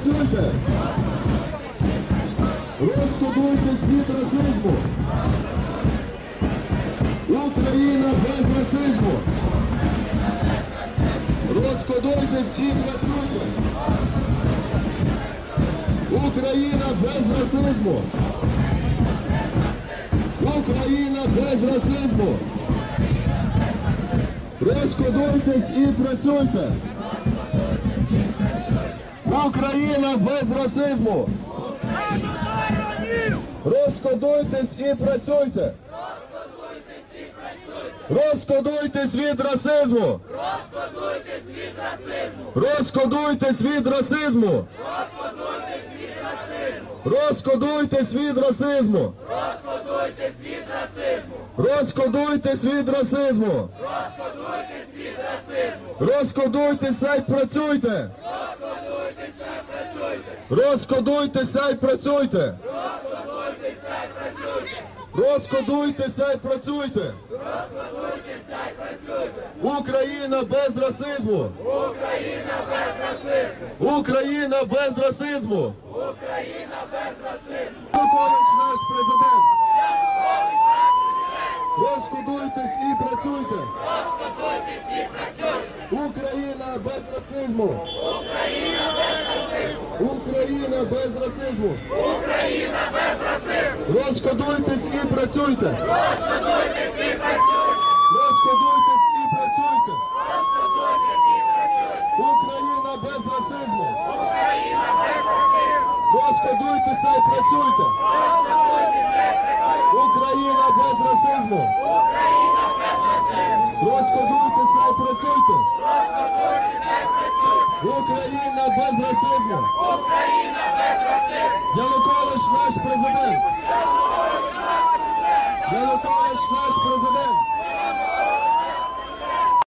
працюйте! Розкодуйте світ расизму! Україна без расизму! Розкодуйтесь і працюйте! Україна без расизму! Україна без расизму! Розкодуйтесь і працюйте! Україна без расизму! Розкодуйтесь і працюйте! Розкодуйтесь від расизму! Розкодуйтесь від расизму! Розкодуйтесь від расизму! Розкодуйтесь від расизму! Розкодуйтесь від расизму! Розкодуйтесь від расизму! Розкодуйтеся й працюйте! Розкодуйтеся й працюйте! Розкодуйтеся й працюйте! Україна без расизму! Україна без расизму! Україна без расизму! Україна без расизму! Янукович наш президент! Розкодуйтесь і працюйте! Україна без расизму! Україна без расизму! Україна без расизму! Україна без расизму! Розкодуйтесь і працюйте! Розкодуйтесь і працюйте! Розкодуйтесь і працюйте! Україна без расизму! Україна без расизму! Розкодуйтеся і працюйте! Україна без расизму! Україна без расизму! Розкодуйтеся і працюйте! Україна без расизму! Україна без расизму! Янукович наш президент! Янукович наш президент!